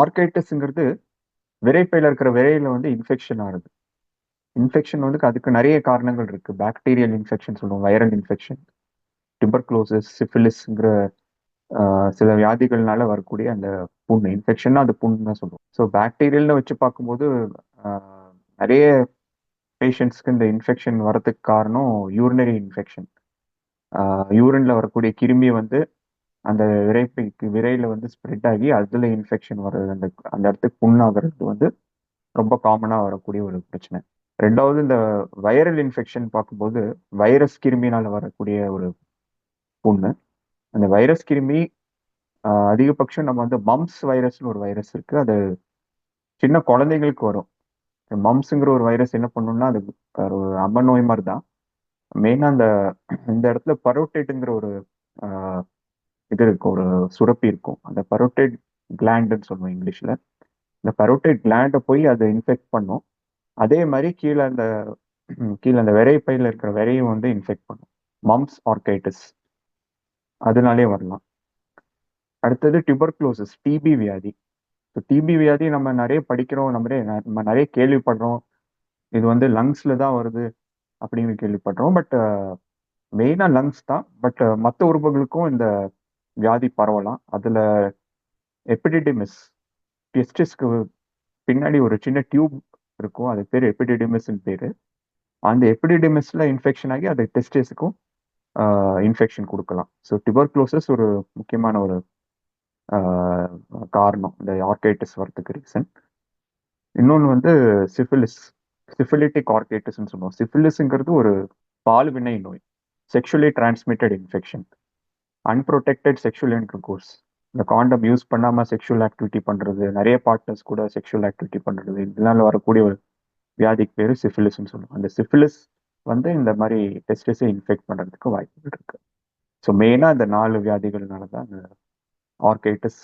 ஆர்கைட்டிஸ்ங்கிறது விரைப்பையில் இருக்கிற விரையில் வந்து இன்ஃபெக்ஷன் ஆகுது. இன்ஃபெக்ஷன் வந்து அதுக்கு நிறைய காரணங்கள் இருக்குது பாக்டீரியல் இன்ஃபெக்ஷன் சொல்லுவோம் வைரல் இன்ஃபெக்ஷன் டிபர்க்ளோசிஸ் சிஃபிலிஸ்ங்கிற சில வியாதிகள்னால வரக்கூடிய அந்த புண் இன்ஃபெக்ஷன் அது புண் தான் சொல்லுவோம். ஸோ பாக்டீரியல்னு வச்சு பார்க்கும்போது நிறைய பேஷண்ட்ஸ்க்கு இந்த இன்ஃபெக்ஷன் வரதுக்கு காரணம் யூரினரி இன்ஃபெக்ஷன் யூரின்ல வரக்கூடிய கிருமி வந்து அந்த விரைப்பைக்கு விரையில வந்து ஸ்ப்ரெட் ஆகி அதுல இன்ஃபெக்ஷன் வர்றது அந்த அந்த இடத்துக்கு புண்ணாகிறது வந்து ரொம்ப காமனாக வரக்கூடிய ஒரு பிரச்சனை. ரெண்டாவது இந்த வைரல் இன்ஃபெக்ஷன் பார்க்கும்போது வைரஸ் கிருமினால வரக்கூடிய ஒரு புண்ணு அந்த வைரஸ் கிருமி அதிகபட்சம் நம்ம வந்து மம்ஸ் வைரஸ்னு ஒரு வைரஸ் இருக்கு. அது சின்ன குழந்தைங்களுக்கு வரும். மம்ஸுங்கிற ஒரு வைரஸ் என்ன பண்ணும்னா அது ஒரு அம்ம நோய் மாதிரி தான் மெயினாக அந்த இந்த இடத்துல பரோட்டேட்டுங்கிற ஒரு இது இருக்கும் ஒரு சுரப்பி இருக்கும். அந்த பரோட்டேட் கிளாண்டுன்னு சொல்லுவோம் இங்கிலீஷில். இந்த பரோட்டேட் கிளாண்டை போய் அதை இன்ஃபெக்ட் பண்ணும். அதே மாதிரி கீழே அந்த கீழே அந்த விரைப்பையில் இருக்கிற விரையும் வந்து இன்ஃபெக்ட் பண்ணும். மம்ஸ் ஆர்கைட்டிஸ் அதனாலே வரலாம். அடுத்தது டியூபர்க்ளோசிஸ் டிபி வியாதி. ஸோ டிபி வியாதி நம்ம நிறைய படிக்கிறோம் நம்ம நம்ம நிறைய கேள்விப்படுறோம். இது வந்து லங்ஸில் தான் வருது அப்படின்னு கேள்விப்படுறோம். பட் மெயினாக லங்ஸ் தான். பட் மற்ற உறுப்புகளுக்கும் இந்த வியாதி பரவலாம். அதில் எபிடிடிமிஸ் டெஸ்டிஸ்க்கு பின்னாடி ஒரு சின்ன டியூப் இருக்கும். அது பேர் எபிடிடிமிஸ்ன்னு பேர். அந்த எபிடிடிமிஸ்ல இன்ஃபெக்ஷன் ஆகி அது டெஸ்டிஸுக்கும் இன்ஃபெக்ஷன் கொடுக்கலாம். ஸோ டியூபர்குலோசிஸ் ஒரு முக்கியமான ஒரு காரணம். இந்த ஆர்கைட்டிஸ் வரத்துக்கு ரீசன் இன்னொன்று வந்து சிஃபிலிஸ் சிஃபிலிட்டிக் ஆர்கைட்டிஸ்ன்னு சொல்லுவோம். சிஃபிலிஸுங்கிறது ஒரு பால்வினை நோய். Sexually transmitted infection unprotected sexual intercourse இந்த காண்டம் யூஸ் பண்ணாம செக்ஷுவல் ஆக்டிவிட்டி பண்றது நிறைய பார்ட்னர்ஸ் கூட செக்ஷுவல் ஆக்டிவிட்டி பண்றது இதனால வரக்கூடிய ஒரு வியாதிக்கு பேர் சிஃபிலிஸ்னு சொல்லுவோம். அந்த சிஃபிலிஸ் வந்து இந்த மாதிரி டெஸ்டிஸை இன்ஃபெக்ட் பண்றதுக்கு வாய்ப்புகள் இருக்கு. ஸோ மெயினாக இந்த நாலு வியாதிகள்னால தான் இந்த ஆர்கைட்டிஸ்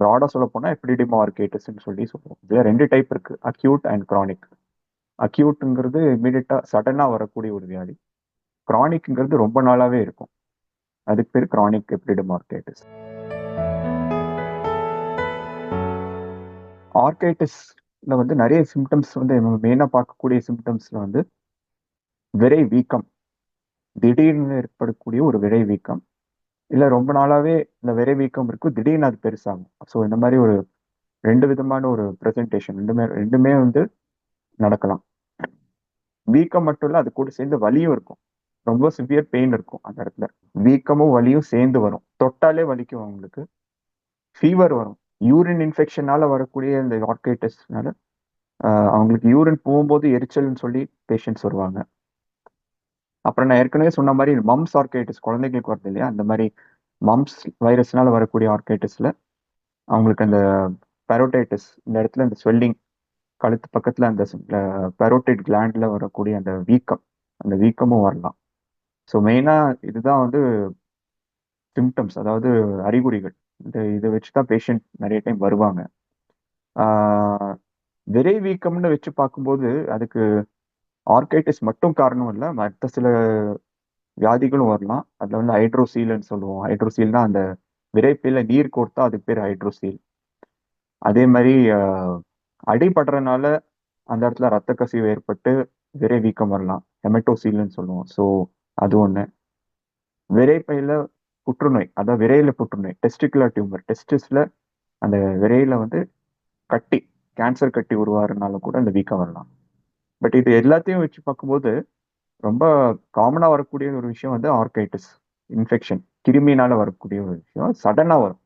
ப்ராடாக சொல்ல போனால் எப்டிடிமா ஆர்கைட்டிஸ்ன்னு சொல்லி சொல்லுவோம். இதில் ரெண்டு டைப் இருக்கு அக்யூட் அண்ட் க்ரானிக் அக்யூட்டுங்கிறது இமீடியட்டாக சடனாக வரக்கூடிய ஒரு வியாதி. க்ரானிக்ங்கிறது ரொம்ப நாளாகவே இருக்கும். அதுக்கு பேர் கிரானிக் எப்டிடிமா ஆர்கைட்டிஸ் ஆர்கைட்டிஸ்ல வந்து நிறைய சிம்டம்ஸ் வந்து மெயினாக பார்க்கக்கூடிய சிம்டம்ஸில் வந்து விரை வீக்கம். திடீர்னு ஏற்படக்கூடிய ஒரு விரை வீக்கம். இல்லை ரொம்ப நாளாகவே இந்த விரை வீக்கம் இருக்கும் திடீர்னு அது பெருசாகும். ஸோ இந்த மாதிரி ஒரு ரெண்டு விதமான ஒரு ப்ரெசன்டேஷன் ரெண்டுமே ரெண்டுமே வந்து நடக்கலாம். வீக்கம் மட்டும் இல்லை அது கூட சேர்ந்து வலியும் இருக்கும். ரொம்ப சிவியர் பெயின் இருக்கும் அந்த இடத்துல. வீக்கமும் வலியும் சேர்ந்து வரும். தொட்டாலே வலிக்கும் அவங்களுக்கு. ஃபீவர் வரும். யூரின் இன்ஃபெக்ஷனால வரக்கூடிய இந்த ஆர்கைட்டிஸ்னால அவங்களுக்கு யூரின் போகும்போது எரிச்சல்னு சொல்லி பேஷண்ட்ஸ் வருவாங்க. அப்புறம் நான் ஏற்கனவே சொன்ன மாதிரி மம்ஸ் ஆர்கைட்டிஸ் குழந்தைங்களுக்கு வருது இல்லையா? அந்த மாதிரி மம்ஸ் வைரஸ்னால வரக்கூடிய ஆர்கைட்டிஸ்ல அவங்களுக்கு அந்த பெரோடைட்டிஸ் இந்த இடத்துல இந்த ஸ்வெல்லிங் கழுத்து பக்கத்துல அந்த பெரோடைட் கிளாண்ட்ல வரக்கூடிய அந்த வீக்கம் அந்த வீக்கமும் வரலாம். ஸோ மெயினாக இதுதான் வந்து சிம்டம்ஸ் அதாவது அறிகுறிகள். இந்த இதை வச்சு தான் பேஷண்ட் நிறைய டைம் வருவாங்க. விரை வீக்கம்னு வச்சு பார்க்கும்போது அதுக்கு ஆர்கைட்டிஸ் மட்டும் காரணம் இல்லை மற்ற சில வியாதிகளும் வரலாம். அதில் வந்து ஹைட்ரோசீல்னு சொல்லுவோம். ஹைட்ரோசீல்னா அந்த விரைப்பில் நீர் கோர்த்தா அதுக்கு பேர் ஹைட்ரோசீல் அதே மாதிரி அடிபடுறதுனால அந்த இடத்துல ரத்த கசிவு ஏற்பட்டு விரை வீக்கம் வரலாம். ஹெமட்டோசீல்னு சொல்லுவோம். ஸோ அது ஒன்று விரைப்பையில புற்றுநோய் அதான் விரையில புற்றுநோய் டெஸ்டிகுலர் டியூமர் டெஸ்டிஸ்ல அந்த விரையில வந்து கட்டி கேன்சர் கட்டி உருவாருனாலும் கூட அந்த வீக்கம் வரலாம். பட் இது எல்லாத்தையும் வச்சு பார்க்கும்போது ரொம்ப காமனாக வரக்கூடிய ஒரு விஷயம் வந்து ஆர்கைட்டிஸ் இன்ஃபெக்ஷன் கிருமினால வரக்கூடிய ஒரு விஷயம் சடனாக வரும்.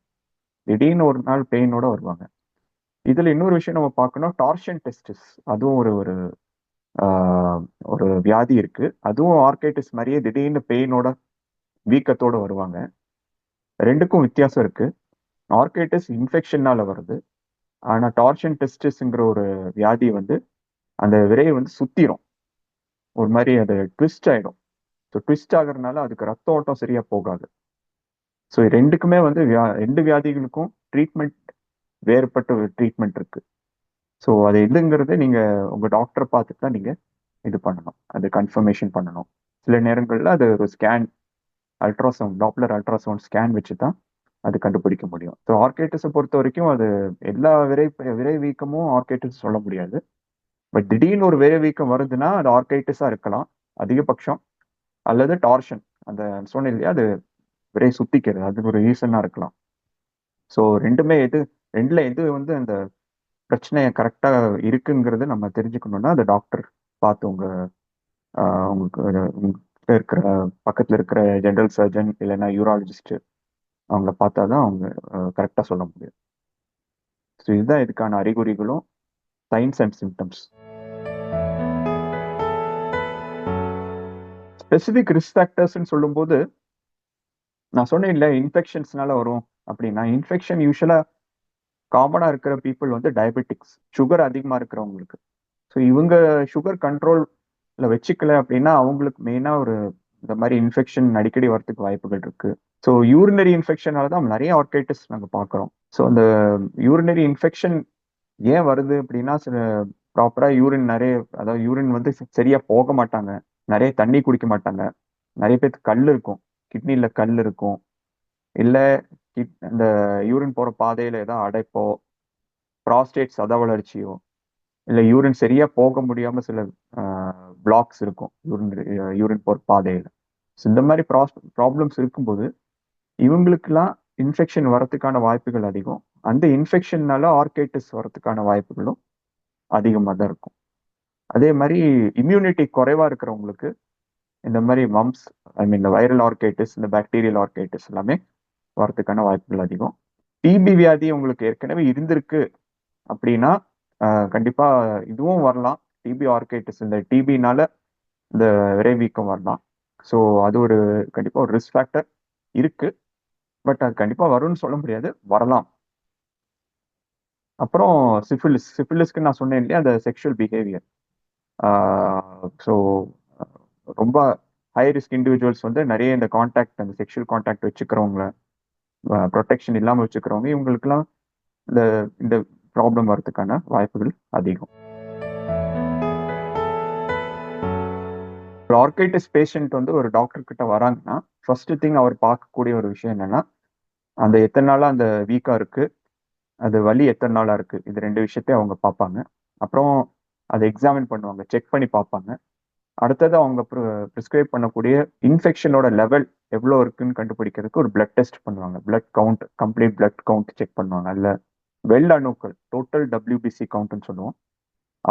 திடீர்னு ஒரு நாள் பெயினோட வருவாங்க. இதில் இன்னொரு விஷயம் நம்ம பார்க்கணும் டார்ஷன் டெஸ்டிஸ் அதுவும் ஒரு ஒரு ஒரு வியாதி இருக்கு. அதுவும் ஆர்கைட்டிஸ் மாதிரியே திடீர்னு பெயினோட வீக்கத்தோடு வருவாங்க. ரெண்டுக்கும் வித்தியாசம் இருக்கு. ஆர்கைட்டிஸ் இன்ஃபெக்ஷன்னால வருது. ஆனால் டார்ஷன் டெஸ்டிஸ்ங்கிற ஒரு வியாதி வந்து அந்த விரையை வந்து சுத்திரும். ஒரு மாதிரி அது ட்விஸ்ட் ஆயிடும். ஸோ ட்விஸ்ட் ஆகுறதுனால அதுக்கு ரத்த ஓட்டம் சரியா போகாது. ஸோ ரெண்டுக்குமே வந்து வியா- ரெண்டு வியாதிகளுக்கும் ட்ரீட்மெண்ட் வேறுபட்ட ட்ரீட்மெண்ட் இருக்குது ஸோ அது எதுங்கிறது நீங்கள் உங்கள் டாக்டரை பார்த்துட்டு தான் நீங்கள் இது பண்ணணும். அது கன்ஃபர்மேஷன் பண்ணணும். சில நேரங்களில் அது ஒரு scan ultrasound Doppler ultrasound scan வச்சு தான் அது கண்டுபிடிக்க முடியும். ஸோ ஆர்கேட்டிஸை பொறுத்த வரைக்கும் அது எல்லா விரை விரை வீக்கமும் ஆர்கேட்டிஸ் சொல்ல முடியாது. பட் திடீர்னு ஒரு விரை வீக்கம் வருதுன்னா அது ஆர்கைட்டிஸாக இருக்கலாம். அதிகபட்சம். அல்லது டார்ஷன் அந்த சொன்னேன் இல்லையா அது விரை சுத்திக்கிறது. அது ஒரு ரீசனாக இருக்கலாம். ஸோ ரெண்டுமே எது ரெண்டுல எது வந்து அந்த பிரச்சனை கரெக்டாக இருக்குங்கிறது நம்ம தெரிஞ்சுக்கணும்னா அந்த டாக்டர் பார்த்து உங்க உங்களுக்கு உங்ககிட்ட இருக்கிற பக்கத்தில் இருக்கிற ஜென்ரல் சர்ஜன் இல்லைன்னா யூராலஜிஸ்ட் அவங்கள பார்த்தா தான் அவங்க கரெக்டாக சொல்ல முடியும். ஸோ இதுதான் இதுக்கான அறிகுறிகளும் signs and symptoms specific risk ஃபேக்டர்ஸ்ன்னு சொல்லும்போது நான் சொன்னேன் இல்லை இன்ஃபெக்ஷன்ஸ்னால வரும் அப்படின்னா இன்ஃபெக்ஷன் யூஸ்வலாக காமனாக இருக்கிற பீப்புள் வந்து டயபெட்டிக்ஸ் சுகர் அதிகமாக இருக்கிறவங்களுக்கு. ஸோ இவங்க சுகர் கண்ட்ரோல்ல வச்சுக்கல அப்படின்னா அவங்களுக்கு மெயினாக ஒரு இந்த மாதிரி இன்ஃபெக்ஷன் அடிக்கடி வரத்துக்கு வாய்ப்புகள் இருக்கு. ஸோ யூரினரி இன்ஃபெக்ஷனால தான் நிறைய ஆர்கைட்டிஸ் நாங்கள் பார்க்குறோம். ஸோ அந்த யூரினரி இன்ஃபெக்ஷன் ஏன் வருது அப்படின்னா சில ப்ராப்பராக யூரின் நிறைய அதாவது யூரின் வந்து சரியாக போக மாட்டாங்க. நிறைய தண்ணி குடிக்க மாட்டாங்க. நிறைய பேர்த்து கல் இருக்கும். கிட்னியில் கல் இருக்கும். இல்லை இந்த யூரின் போகிற பாதையில் ஏதாவது அடைப்போ ப்ராஸ்டேட் சத வளர்ச்சியோ இல்லை யூரின் சரியாக போக முடியாமல் சில பிளாக்ஸ் இருக்கும் யூரின் யூரின் போகிற பாதையில். ஸோ இந்த மாதிரி ப்ராஸ் ப்ராப்ளம்ஸ் இருக்கும்போது இவங்களுக்கெல்லாம் இன்ஃபெக்ஷன் வரத்துக்கான வாய்ப்புகள் அதிகம். அந்த இன்ஃபெக்ஷன்னால ஆர்கைட்டிஸ் வரத்துக்கான வாய்ப்புகளும் அதிகமாக தான் இருக்கும். அதே மாதிரி இம்யூனிட்டி குறைவா இருக்கிறவங்களுக்கு இந்த மாதிரி மம்ஸ் ஐ மீன் இந்த வைரல் ஆர்கைட்டிஸ் இந்த பாக்டீரியல் ஆர்கைட்டிஸ் எல்லாமே வரத்துக்கான வாய்ப்புகள் அதிகம். டிபி வியாதி உங்களுக்கு ஏற்கனவே இருந்திருக்கு அப்படின்னா கண்டிப்பா இதுவும் வரலாம். டிபி ஆர்கைட்டிஸ் இந்த டிபினால இந்த விரைவீக்கம் வரலாம். ஸோ அது ஒரு கண்டிப்பா ஒரு ரிஸ்க் ஃபேக்டர் இருக்கு. பட் அது கண்டிப்பா வரும்னு சொல்ல முடியாது. வரலாம். அப்புறம் சிஃபிலிஸ் சிஃபிலிஸ்க்கு நான் சொன்னேன் இல்லையா அந்த செக்ஷுவல் பிஹேவியர் ஸோ ரொம்ப ஹை ரிஸ்க் இண்டிவிஜுவல்ஸ் வந்து நிறைய இந்த காண்டாக்ட் அந்த செக்ஷுவல் காண்டாக்ட் வச்சுக்கிறவங்கள ப்ரொடெக்ஷன் இல்லாமல் வச்சுக்கிறவங்க இவங்களுக்குலாம் இந்த இந்த ப்ராப்ளம் வரதுக்கான வாய்ப்புகள் அதிகம். ஒரு ஆர்கைட்டிஸ் பேஷண்ட் வந்து ஒரு டாக்டர் கிட்ட வராங்கன்னா ஃபர்ஸ்ட் திங் அவர் பார்க்கக்கூடிய ஒரு விஷயம் என்னன்னா அந்த எத்தனை நாளாக அந்த வீக்காக இருக்கு அது வலி எத்தனை நாளாக இருக்கு இது ரெண்டு விஷயத்தையும் அவங்க பார்ப்பாங்க. அப்புறம் அதை எக்ஸாமின் பண்ணுவாங்க செக் பண்ணி பார்ப்பாங்க. அடுத்தது அவங்க ப்ரிஸ்கிரைப் பண்ணக்கூடிய இன்ஃபெக்ஷனோட லெவல் எவ்வளோ இருக்குன்னு கண்டுபிடிக்கிறதுக்கு ஒரு பிளட் டெஸ்ட் பண்ணுவாங்க. Blood count complete blood count check பண்ணுவாங்க. அதில் வெள்ள அணுக்கள் டோட்டல் டபிள்யூபிசி கவுண்ட்னு சொல்லுவோம்.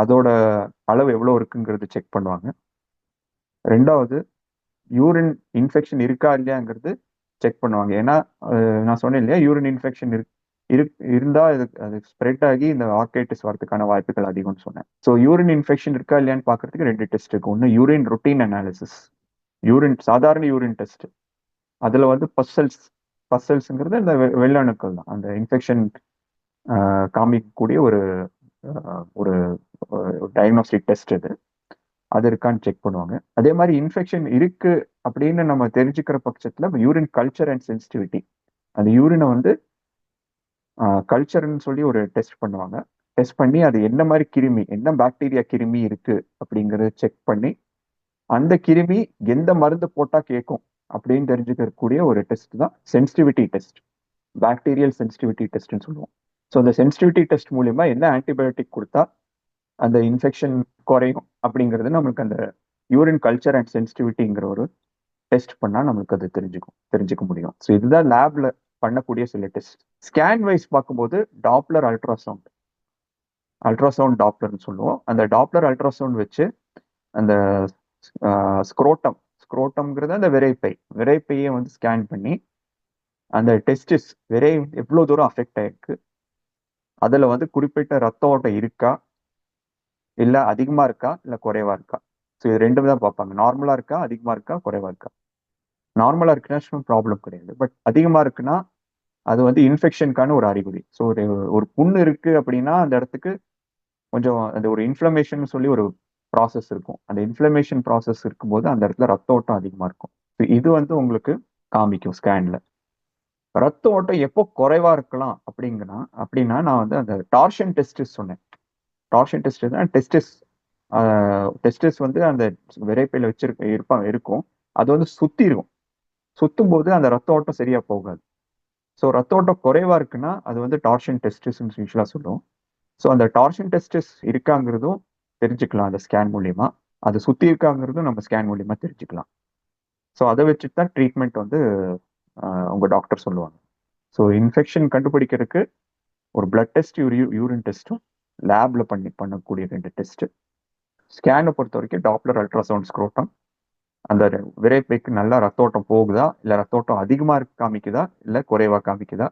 அதோட அளவு எவ்வளோ இருக்குங்கிறது செக் பண்ணுவாங்க. ரெண்டாவது யூரின் இன்ஃபெக்ஷன் இருக்கா இல்லையாங்கிறது செக் பண்ணுவாங்க. ஏன்னா நான் சொன்னேன் இல்லையா யூரின் இன்ஃபெக்ஷன் இருக்கு இரு இருந்தா இது அது ஸ்ப்ரெட் ஆகி இந்த ஆர்கைட்டிஸ் வரதுக்கான வாய்ப்புகள் அதிகம்னு சொன்னேன். ஸோ யூரின் இன்ஃபெக்ஷன் இருக்கா இல்லையான்னு பார்க்கறதுக்கு ரெண்டு டெஸ்ட் இருக்கு. ஒன்று யூரின் ருட்டீன் அனாலிசிஸ் யூரின் சாதாரண யூரின் டெஸ்ட் அதுல வந்து பசல்ஸ் பசல்ஸுங்கிறது அந்த வெள்ளணுக்கள் தான். அந்த இன்ஃபெக்ஷன் காமிக்கக்கூடிய ஒரு ஒரு டயக்னோஸ்டிக் டெஸ்ட் இது. அது இருக்கான்னு செக் பண்ணுவாங்க. அதே மாதிரி இன்ஃபெக்ஷன் இருக்கு அப்படின்னு நம்ம தெரிஞ்சுக்கிற பட்சத்துல யூரின் கல்ச்சர் அண்ட் சென்சிட்டிவிட்டி அந்த யூரினை வந்து கல்ச்சர்னு சொல்லி ஒரு டெஸ்ட் பண்ணுவாங்க. டெஸ்ட் பண்ணி அது என்ன மாதிரி கிருமி என்ன பாக்டீரியா கிருமி இருக்கு அப்படிங்கறத செக் பண்ணி அந்த கிருமி எந்த மருந்து போட்டா கேட்கும்? அப்படின்னு தெரிஞ்சுக்கக்கூடிய ஒரு டெஸ்ட் தான் சென்சிட்டிவிட்டி டெஸ்ட் பாக்டீரியல் சென்சிட்டிவிட்டி டெஸ்ட்னு சொல்லுவோம். ஸோ அந்த சென்சிட்டிவிட்டி டெஸ்ட் மூலியமா என்ன ஆன்டிபயோட்டிக் கொடுத்தா அந்த இன்ஃபெக்ஷன் குறையும் அப்படிங்கிறது நம்மளுக்கு அந்த யூரின் கல்ச்சர் அண்ட் சென்சிட்டிவிட்டிங்கிற ஒரு டெஸ்ட் பண்ணால் நம்மளுக்கு அது தெரிஞ்சுக்கும் தெரிஞ்சுக்க முடியும். ஸோ இதுதான் லேப்ல பண்ணக்கூடிய சில டெஸ்ட் ஸ்கேன் வைஸ் பார்க்கும்போது டாப்லர் அல்ட்ராசவுண்ட் அல்ட்ராசவுண்ட் டாப்லர்னு சொல்லுவோம். அந்த டாப்லர் அல்ட்ராசவுண்ட் வச்சு அந்த ஸ்க்ரோட்டம் ஸ்க்ரோட்டம்ங்கிறது அந்த விரைப்பை விரைப்பையை வந்து ஸ்கேன் பண்ணி அந்த டெஸ்டிஸ் விரை எவ்வளோ தூரம் அஃபெக்ட் ஆயிருக்கு அதில் வந்து குறிப்பிட்ட ரத்த ஓட்டம் இருக்கா இல்லை அதிகமாக இருக்கா இல்லை குறைவாக இருக்கா? ஸோ இது ரெண்டும் தான் பார்ப்பாங்க. நார்மலாக இருக்கா அதிகமாக இருக்கா குறைவாக இருக்கா? நார்மலாக இருக்குன்னா ப்ராப்ளம் கிடையாது. பட் அதிகமாக இருக்குன்னா அது வந்து இன்ஃபெக்ஷனுக்கான ஒரு அறிகுறி. ஸோ ஒரு ஒரு புண்ணு இருக்கு அப்படின்னா அந்த இடத்துக்கு கொஞ்சம் அந்த ஒரு இன்ஃப்ளமேஷன் சொல்லி ஒரு ப்ராசஸ் இருக்கும். அந்த இன்ஃப்ளமேஷன் ப்ராசஸ் இருக்கும்போது அந்த இடத்துல ரத்த ஓட்டம் அதிகமாக இருக்கும். ஸோ இது வந்து உங்களுக்கு காமிக்கும் ஸ்கேனில் ரத்த ஓட்டம் எப்போ குறைவாக இருக்கலாம் அப்படிங்கன்னா அப்படின்னா நான் வந்து அந்த டார்ஷன் டெஸ்டிஸ் சொன்னேன். டார்ஷன் டெஸ்ட் டெஸ்டிஸ் டெஸ்டிஸ் வந்து அந்த விரைப்பையில் வச்சிருக்க இருப்பாங்க இருக்கும். அது வந்து சுத்தி சுத்தும் போது அந்த ரத்த ஓட்டம் சரியா போகாது. ஸோ ரத்த ஓட்டம் குறைவா இருக்குன்னா அது வந்து டார்ஷன் டெஸ்டிஸ்ன்னு யூஸ்வலாக சொல்லுவோம். ஸோ அந்த டார்ஷன் டெஸ்டிஸ் இருக்காங்கிறதும் தெரிஞ்சுக்கலாம் அந்த ஸ்கேன் மூலியமா. அது சுற்றி இருக்காங்கிறதும் நம்ம ஸ்கேன் மூலியமா தெரிஞ்சுக்கலாம். ஸோ அதை வச்சுட்டு தான் ட்ரீட்மெண்ட் வந்து ஆஹ், உங்க டாக்டர் சொல்லுவாங்க. ஸோ இன்ஃபெக்ஷன் கண்டுபிடிக்கிறதுக்கு ஒரு பிளட் டெஸ்ட் யூரின் டெஸ்ட்டும் லேப்ல பண்ணி பண்ணக்கூடிய ரெண்டு டெஸ்ட் ஸ்கேனை பொறுத்த வரைக்கும் டாப்லர் அல்ட்ராசவுண்ட் ஸ்க்ரோட்டம் அந்த விரைப்பைக்கு நல்லா ரத்தோட்டம் போகுதா? இல்லை ரத்தோட்டம் அதிகமாக காமிக்குதா? இல்லை குறைவாக காமிக்குதா?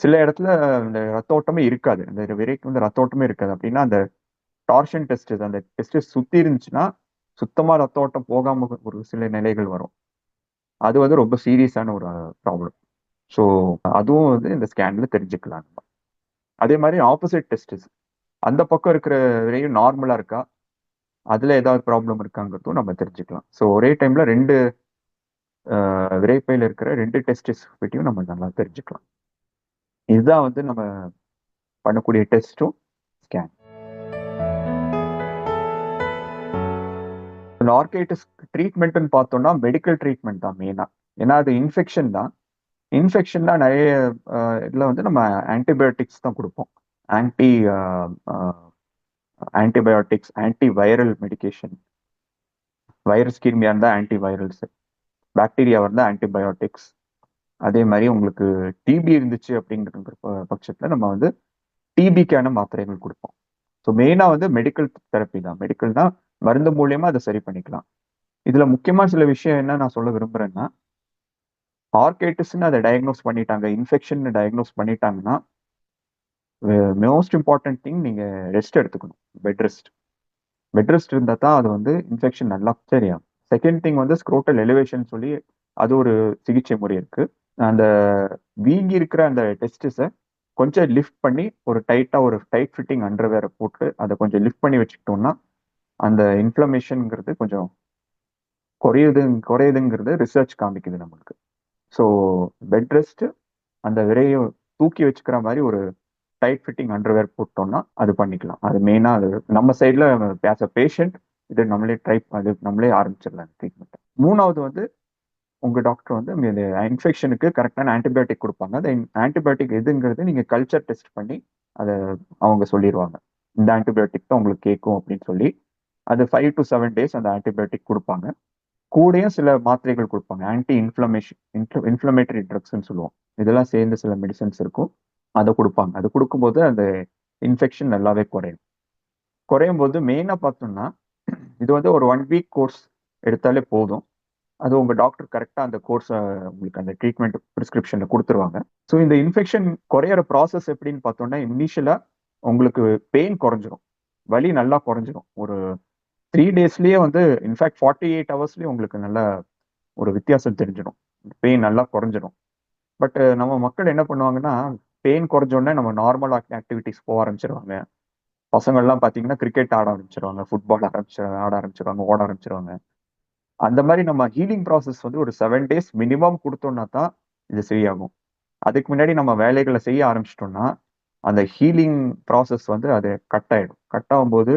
சில இடத்துல இந்த ரத்தோட்டமே இருக்காது. இந்த விரைக்கு வந்து ரத்தோட்டமே இருக்காது. அப்படின்னா அந்த டார்ஷன் டெஸ்ட் அந்த டெஸ்ட் சுத்தி இருந்துச்சுன்னா சுத்தமா ரத்தோட்டம் போகாம ஒரு சில நிலைகள் வரும். அது வந்து ரொம்ப சீரியஸான ஒரு ப்ராப்ளம் ஸோ அதுவும் வந்து இந்த ஸ்கேன்ல தெரிஞ்சுக்கலாம் நம்ம. அதே மாதிரி ஆப்போசிட் டெஸ்டிஸ் அந்த பக்கம் இருக்கிற விரையும் நார்மலா இருக்கா? அதுல ஏதாவது ப்ராப்ளம் இருக்காங்கிறதும் நம்ம தெரிஞ்சுக்கலாம். ஸோ ஒரே டைம்ல ரெண்டு விரைப்பையில் இருக்கிற ரெண்டு டெஸ்டஸ் பற்றியும் நம்ம நல்லா தெரிஞ்சுக்கலாம். இதுதான் வந்து நம்ம பண்ணக்கூடிய டெஸ்ட்டும் ஸ்கேன் ஆர்கைட்டிஸ் ட்ரீட்மெண்ட்னு பார்த்தோம்னா மெடிக்கல் ட்ரீட்மெண்ட் தான் மெயினா ஏன்னா அது இன்ஃபெக்ஷன் தான். இன்ஃபெக்ஷன் தான் நிறைய இதில் வந்து நம்ம ஆன்டிபயோட்டிக்ஸ் தான் கொடுப்போம். Anti antibiotics anti viral medication virus கிருமியாக இருந்தால் ஆன்டி வைரல்ஸ் பாக்டீரியாவாக இருந்தால் ஆன்டிபயோட்டிக்ஸ் அதே மாதிரி உங்களுக்கு டிபி இருந்துச்சு அப்படிங்கிற ப- நம்ம வந்து டிபிக்கான மாத்திரைகள் கொடுப்போம். ஸோ மெயினாக வந்து மெடிக்கல் தெரப்பி தான். மெடிக்கல்னால் மருந்து மூலியமா அதை சரி பண்ணிக்கலாம். இதுல முக்கியமா சில விஷயம் என்ன நான் சொல்ல விரும்புறேன்னா ஆர்கைட்டிஸ்ன்னு அதை டயக்னோஸ் பண்ணிட்டாங்க இன்ஃபெக்ஷன் டயக்னோஸ் பண்ணிட்டாங்கன்னா மோஸ்ட் இம்பார்ட்டன்ட் திங் நீங்க ரெஸ்ட் எடுத்துக்கணும் பெட் ரெஸ்ட் பெட் ரெஸ்ட் இருந்தால் தான் அது வந்து இன்ஃபெக்ஷன் நல்லா சரியாகும். செகண்ட் திங் வந்து ஸ்க்ரோட்டல் எலிவேஷன் சொல்லி அது ஒரு சிகிச்சை முறை இருக்கு. அந்த வீங்கி இருக்கிற அந்த டெஸ்டிஸை கொஞ்சம் லிஃப்ட் பண்ணி ஒரு டைட்டா ஒரு டைட் ஃபிட்டிங் அண்டர்வேரை போட்டு அதை கொஞ்சம் லிஃப்ட் பண்ணி வச்சுக்கிட்டோம்னா அந்த இன்ஃப்ளமேஷனுங்கிறது கொஞ்சம் குறையுது குறையுதுங்கிறது ரிசர்ச் காமிக்குது நம்மளுக்கு. ஸோ பெட் ரெஸ்ட் அந்த விரையை தூக்கி வச்சுக்கிற மாதிரி ஒரு டைட் ஃபிட்டிங் அண்டர்வேர் போட்டோம்னா அது பண்ணிக்கலாம். அது மெயினாக அது நம்ம சைடில் ஆஸ் அ பேஷண்ட் இது நம்மளே ட்ரை அது நம்மளே ஆரம்பிச்சிடலாம் ட்ரீட்மெண்ட் மூணாவது வந்து உங்கள் டாக்டர் வந்து இந்த இன்ஃபெக்ஷனுக்கு கரெக்டான ஆன்டிபயோட்டிக் கொடுப்பாங்க. அந்த ஆன்டிபயோட்டிக் எதுங்கிறது நீங்கள் கல்ச்சர் டெஸ்ட் பண்ணி அதை அவங்க சொல்லிடுவாங்க இந்த ஆன்டிபயோட்டிக் தான் உங்களுக்கு கேட்கும் அப்படின்னு சொல்லி அது ஃபைவ் டு செவன் டேஸ் அந்த ஆன்டிபயோட்டிக் கொடுப்பாங்க. கூடயும் சில மாத்திரைகள் கொடுப்பாங்க. ஆன்டி இன்ஃப்ளமேஷன் இன்ஃப்ளமேட்டரி ட்ரக்ஸ்ன்னு சொல்லுவோம். இதெல்லாம் சேர்ந்து சில மெடிசன்ஸ் இருக்கும். அதை கொடுப்பாங்க. அது கொடுக்கும்போது அந்த இன்ஃபெக்ஷன் நல்லாவே குறையும். குறையும் போது மெயினாக பார்த்தோம்னா இது வந்து ஒரு ஒன் வீக் கோர்ஸ் எடுத்தாலே போதும். அது உங்க டாக்டர் கரெக்டாக அந்த கோர்ஸை உங்களுக்கு அந்த ட்ரீட்மெண்ட் ப்ரிஸ்கிரிப்ஷனில் கொடுத்துருவாங்க. ஸோ இந்த இன்ஃபெக்ஷன் குறையிற ப்ராசஸ் எப்படின்னு பார்த்தோம்னா இனிஷியலாக உங்களுக்கு பெயின் குறைஞ்சிரும். வலி நல்லா குறைஞ்சிரும். ஒரு த்ரீ டேஸ்லயே வந்து இன்ஃபேக்ட் ஃபார்ட்டி எயிட் ஹவர்ஸ்லயே உங்களுக்கு நல்ல ஒரு வித்தியாசம் தெரிஞ்சிடும். பெயின் நல்லா குறைஞ்சிடும். பட் நம்ம மக்கள் என்ன பண்ணுவாங்கன்னா பெயின் குறைஞ்சோடனே நம்ம நார்மல் ஆக்டிவிட்டிஸ் போக ஆரம்பிச்சிருவாங்க. பசங்கள்லாம் பார்த்தீங்கன்னா கிரிக்கெட் ஆட ஆரம்பிச்சிருவாங்க ஃபுட்பால் ஆரம்பிச்சு ஆட ஆரம்பிச்சிருவாங்க ஓட ஆரம்பிச்சிருவாங்க. அந்த மாதிரி நம்ம ஹீலிங் ப்ராசஸ் வந்து ஒரு செவன் டேஸ் மினிமம் கொடுத்தோம்னா தான் இது சரியாகும். அதுக்கு முன்னாடி நம்ம வேலைகளை செய்ய ஆரம்பிச்சிட்டோம்னா அந்த ஹீலிங் ப்ராசஸ் வந்து அது கட் ஆயிடும். கட் ஆகும்போது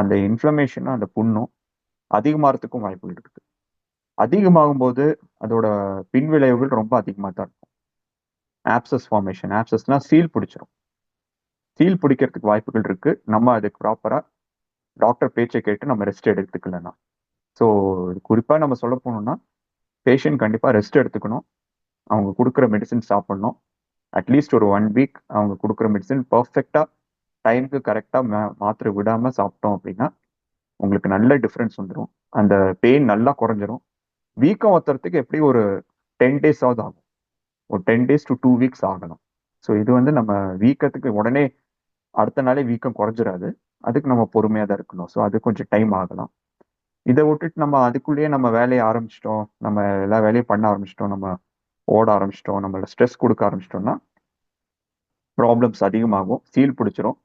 அந்த இன்ஃப்ளமேஷனும் அந்த புண்ணும் அதிகமாகிறதுக்கும் வாய்ப்புகள் இருக்குது. அதிகமாகும் போது அதோட பின்விளைவுகள் ரொம்ப அதிகமாக தான் இருக்கும். ஆப்சஸ் ஃபார்மேஷன் ஆப்சஸ்னால் சீல் பிடிச்சிரும். சீல் பிடிக்கிறதுக்கு வாய்ப்புகள் இருக்கு. நம்ம அதுக்கு ப்ராப்பராக டாக்டர் பேச்சை கேட்டு நம்ம ரெஸ்ட் எடுத்துக்கலன்னா ஸோ குறிப்பாக நம்ம சொல்ல போனோம்னா பேஷண்ட் கண்டிப்பாக ரெஸ்ட் எடுத்துக்கணும். அவங்க கொடுக்குற மெடிசன் சாப்பிடணும். அட்லீஸ்ட் ஒரு ஒன் வீக் அவங்க கொடுக்குற மெடிசன் பர்ஃபெக்டாக டைமுக்கு கரெக்டா மாத்திரை விடாமல் சாப்பிட்டோம் அப்படின்னா உங்களுக்கு நல்ல டிஃப்ரென்ஸ் வந்துடும் அந்த பெயின் நல்லா குறைஞ்சிரும். வீக்கம் ஒத்துறதுக்கு எப்படி ஒரு டென் டேஸ் ஆகுது ஆகும். ஒரு ten days to two weeks ஆகணும். ஸோ இது வந்து நம்ம வீக்கத்துக்கு உடனே அடுத்த நாளே வீக்கம் குறைஞ்சிடாது அதுக்கு நம்ம பொறுமையாக தான் இருக்கணும். ஸோ அது கொஞ்சம் டைம் ஆகலாம். இதை விட்டுட்டு நம்ம அதுக்குள்ளேயே நம்ம வேலையை ஆரம்பிச்சிட்டோம். நம்ம எல்லா வேலையும் பண்ண ஆரம்பிச்சிட்டோம். நம்ம ஓட ஆரம்பிச்சிட்டோம். நம்மள ஸ்ட்ரெஸ் கொடுக்க ஆரம்பிச்சிட்டோம்னா ப்ராப்ளம்ஸ் அதிகமாகும். சீல் பிடிச்சிரும்.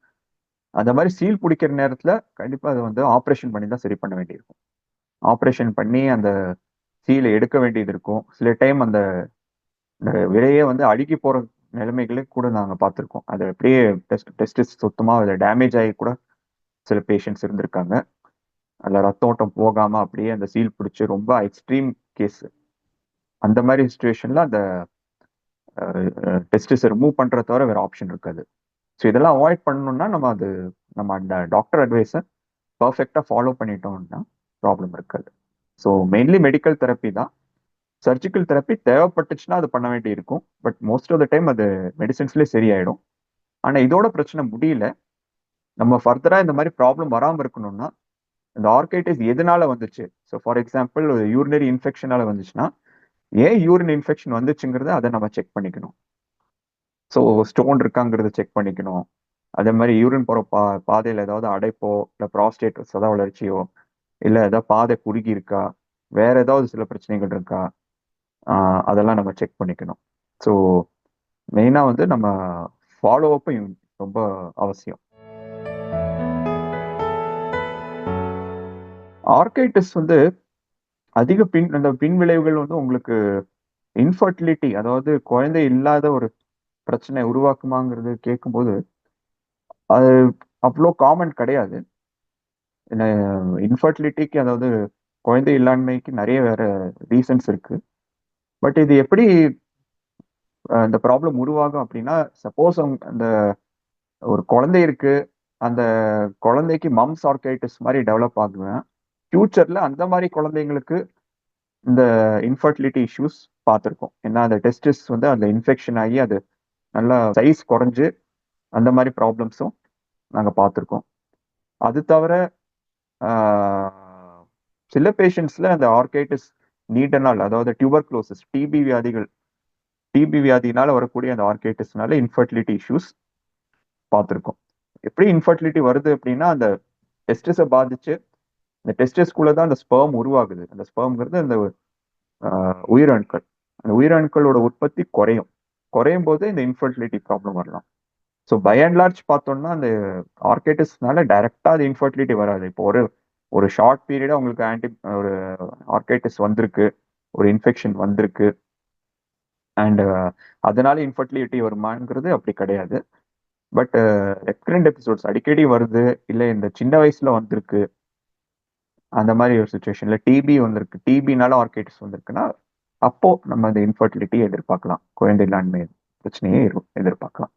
அந்த மாதிரி சீல் பிடிக்கிற நேரத்தில் கண்டிப்பாக அதை வந்து ஆப்ரேஷன் பண்ணி தான் சரி பண்ண வேண்டியிருக்கும். ஆப்ரேஷன் பண்ணி அந்த சீலை எடுக்க வேண்டியது இருக்கும். சில டைம் அந்த விலையே வந்து அழுகி போகிற நிலைமைகளே கூட நாங்கள் பார்த்துருக்கோம். அது அப்படியே டெஸ்ட் டெஸ்ட் சுத்தமாக அதில் டேமேஜ் ஆகி கூட சில பேஷண்ட்ஸ் இருந்திருக்காங்க. அதில் ரத்த ஓட்டம் போகாமல் அப்படியே அந்த சீல் பிடிச்சி ரொம்ப எக்ஸ்ட்ரீம் கேஸ் அந்த மாதிரி சுச்சுவேஷனில் அந்த டெஸ்டிஸை ரிமூவ் பண்ணுற தவிர வேறு ஆப்ஷன் இருக்காது. ஸோ இதெல்லாம் அவாய்ட் பண்ணணும்னா நம்ம அது நம்ம அந்த டாக்டர் அட்வைஸை பர்ஃபெக்டாக ஃபாலோ பண்ணிட்டோம்னா ப்ராப்ளம் இருக்காது. ஸோ மெயின்லி மெடிக்கல் தெரப்பி தான். சர்ஜிக்கல் தெரப்பி தேவைப்பட்டுச்சுன்னா அது பண்ண வேண்டி இருக்கும். But most of the time அது மெடிசின்ஸ்லேயே சரியாயிடும். ஆனால் இதோட பிரச்சனை முடியல. நம்ம ஃபர்தராக இந்த மாதிரி ப்ராப்ளம் வராமல் இருக்கணும்னா இந்த ஆர்கைட்டிஸ் எதனால வந்துச்சு? ஸோ ஃபார் எக்ஸாம்பிள் ஒரு யூரினரி இன்ஃபெக்ஷனால வந்துச்சுன்னா ஏன் யூரின் இன்ஃபெக்ஷன் வந்துச்சுங்கிறத அதை நம்ம செக் பண்ணிக்கணும். ஸோ ஸ்டோன் இருக்காங்கிறத செக் பண்ணிக்கணும். அதே மாதிரி யூரின் போகிற பா பாதையில் ஏதாவது அடைப்போ இல்லை ப்ராஸ்டேட் சத வளர்ச்சியோ இல்லை ஏதாவது பாதை குறுகி இருக்கா வேற ஏதாவது சில பிரச்சனைகள் இருக்கா ஆஹ் அதெல்லாம் நம்ம செக் பண்ணிக்கணும். ஸோ மெயினாக வந்து நம்ம ஃபாலோ அப்பும் ரொம்ப அவசியம். ஆர்கைட்டிஸ் வந்து அதிக பின் அந்த பின் விளைவுகள் வந்து உங்களுக்கு இன்ஃபர்டிலிட்டி அதாவது குழந்தை இல்லாத ஒரு பிரச்சனை உருவாக்குமாங்கிறது கேட்கும்போது அது அவ்வளோ காமன் கிடையாது. இன்ஃபர்டிலிட்டிக்கு அதாவது குழந்தை இல்லாண்மைக்கு நிறைய வேற ரீசன்ஸ் இருக்கு. பட் இது எப்படி இந்த ப்ராப்ளம் உருவாகும் அப்படின்னா சப்போஸ் அந்த ஒரு குழந்தை இருக்கு அந்த குழந்தைக்கு மம்ஸ் ஆர்கைட்டிஸ் மாதிரி டெவலப் ஆகுவேன் ஃபியூச்சர்ல அந்த மாதிரி குழந்தைங்களுக்கு இந்த இன்ஃபர்டிலிட்டி இஷ்யூஸ் பார்த்துருக்கோம். ஏன்னா அந்த டெஸ்டிஸ் வந்து அந்த இன்ஃபெக்ஷன் ஆகி அது நல்லா சைஸ் குறைஞ்சு அந்த மாதிரி ப்ராப்ளம்ஸும் நாங்கள் பார்த்துருக்கோம். அது தவிர சில பேஷண்ட்ஸில் அந்த ஆர்கைட்டிஸ் நீட்டனால் அதாவது டியூபர் க்ளோசஸ் டிபி வியாதிகள் டிபி வியாதினால வரக்கூடிய அந்த ஆர்கைட்டிஸ்னால இன்ஃபர்டிலிட்டி இஷ்யூஸ் பார்த்துருக்கோம். எப்படி இன்ஃபர்டிலிட்டி வருது அப்படின்னா அந்த டெஸ்டஸை பாதிச்சு இந்த டெஸ்டஸ்குள்ளே தான் அந்த ஸ்பெர்ம் உருவாகுது. அந்த ஸ்பேம்ங்கிறது அந்த உயிரணுக்கள். அந்த உயிரணுக்களோட உற்பத்தி குறையும். குறையும் போது இந்த இன்ஃபர்டிலிட்டி ப்ராப்ளம் வரலாம். ஸோ பை அண்ட் லார்ஜ் பார்த்தோம்னா அந்த ஆர்கைட்டிஸ்னால டைரக்டா அது இன்ஃபர்டிலிட்டி வராது. இப்போ ஒரு ஒரு ஷார்ட் பீரியடா உங்களுக்கு ஆன்டி ஒரு ஆர்கைட்டிஸ் வந்திருக்கு ஒரு இன்ஃபெக்ஷன் வந்திருக்கு. அண்ட் அதனால இன்ஃபர்டிலிட்டி வருமானங்கிறது அப்படி கிடையாது. பட் ரெக்கரண்ட் எபிசோட்ஸ் அடிக்கடி வருது. இல்லை இந்த சின்ன வயசுல வந்திருக்கு. அந்த மாதிரி ஒரு சுச்சுவேஷன்ல டிபி வந்திருக்கு. டிபினால ஆர்கைட்டிஸ் வந்திருக்குன்னா அப்போ நம்ம இந்த இன்ஃபர்டிலிட்டியை எதிர்பார்க்கலாம். குழந்தை இல்லாண்மை பிரச்சனையே எதிர்பார்க்கலாம்.